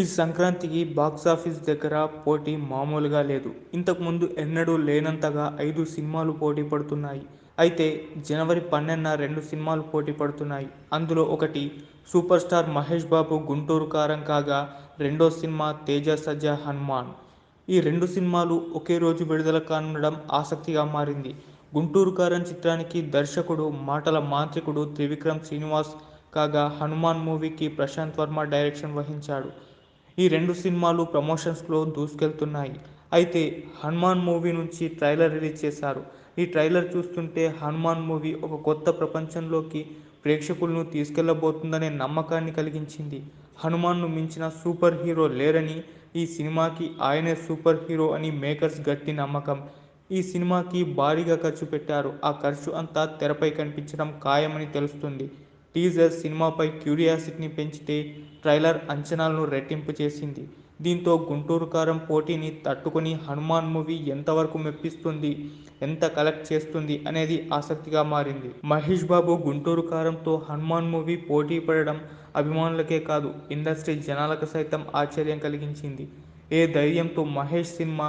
ఈ సంక్రాంతికి బాక్సాఫీస్ దగ్గర పోటీ మామూలుగా లేదు. ఇంతకుముందు ఎన్నడూ లేనంతగా ఐదు సినిమాలు పోటీ పడుతున్నాయి. అయితే జనవరి పన్నెండున రెండు సినిమాలు పోటీ పడుతున్నాయి. అందులో ఒకటి సూపర్ స్టార్ మహేష్ బాబు గుంటూరు కారం కాగా రెండో సినిమా తేజ సజ్జ హనుమాన్. ఈ రెండు సినిమాలు ఒకే రోజు విడుదల కానుండడం ఆసక్తిగా మారింది. గుంటూరు కారం చిత్రానికి దర్శకుడు మాటల మాంత్రికుడు త్రివిక్రమ్ శ్రీనివాస్ కాగా హనుమాన్ మూవీకి ప్రశాంత్ వర్మ డైరెక్షన్ వహించాడు. ఈ రెండు సినిమాలు ప్రమోషన్స్లో దూసుకెళ్తున్నాయి. అయితే హనుమాన్ మూవీ నుంచి ట్రైలర్ రిలీజ్ చేశారు. ఈ ట్రైలర్ చూస్తుంటే హనుమాన్ మూవీ ఒక కొత్త ప్రపంచంలోకి ప్రేక్షకులను తీసుకెళ్ళబోతుందనే నమ్మకాన్ని కలిగించింది. హనుమాన్ను మించిన సూపర్ హీరో లేరని ఈ సినిమాకి ఆయనే సూపర్ హీరో అని మేకర్స్ గట్టి నమ్మకం. ఈ సినిమాకి భారీగా ఖర్చు పెట్టారు. ఆ ఖర్చు అంతా తెరపై కనిపించడం ఖాయమని తెలుస్తుంది. టీజర్ సినిమాపై క్యూరియాసిటీని పెంచితే ట్రైలర్ అంచనాలను రెట్టింపు చేసింది. దీంతో గుంటూరు కారం పోటీని తట్టుకుని హనుమాన్ మూవీ ఎంతవరకు మెప్పిస్తుంది ఎంత కలెక్ట్ చేస్తుంది అనేది ఆసక్తిగా మారింది. మహేష్ బాబు గుంటూరు కారంతో హనుమాన్ మూవీ పోటీ పడడం అభిమానులకే కాదు ఇండస్ట్రీ జనాలకు సైతం ఆశ్చర్యం కలిగించింది. ఏ ధైర్యంతో మహేష్ సినిమా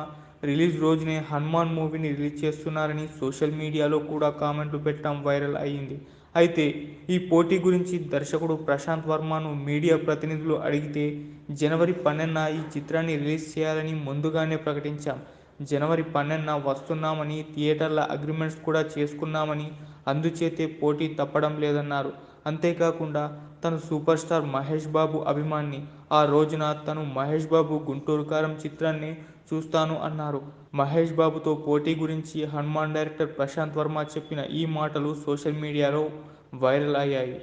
రిలీజ్ రోజునే హనుమాన్ మూవీని రిలీజ్ చేస్తున్నారని సోషల్ మీడియాలో కూడా కామెంట్లు పెట్టడం వైరల్ అయ్యింది. అయితే ఈ పోటీ గురించి దర్శకుడు ప్రశాంత్ వర్మను మీడియా ప్రతినిధులు అడిగితే జనవరి పన్నెండున ఈ చిత్రాన్ని రిలీజ్ చేయాలని ముందుగానే ప్రకటించాం. జనవరి పన్నెండున వస్తున్నామని థియేటర్ల అగ్రిమెంట్స్ కూడా చేసుకున్నామని అందుచేతే పోటీ తప్పడం లేదన్నారు. అంతేకాకుండా తను సూపర్ స్టార్ మహేష్ బాబు అభిమాని ఆ రోజున తను మహేష్ బాబు గుంటూరు కారం చిత్రాన్ని చూస్తాను అన్నారు. మహేష్ బాబుతో పోటీ గురించి హనుమాన్ డైరెక్టర్ ప్రశాంత్ వర్మ చెప్పిన ఈ మాటలు సోషల్ మీడియాలో వైరల్ అయ్యాయి.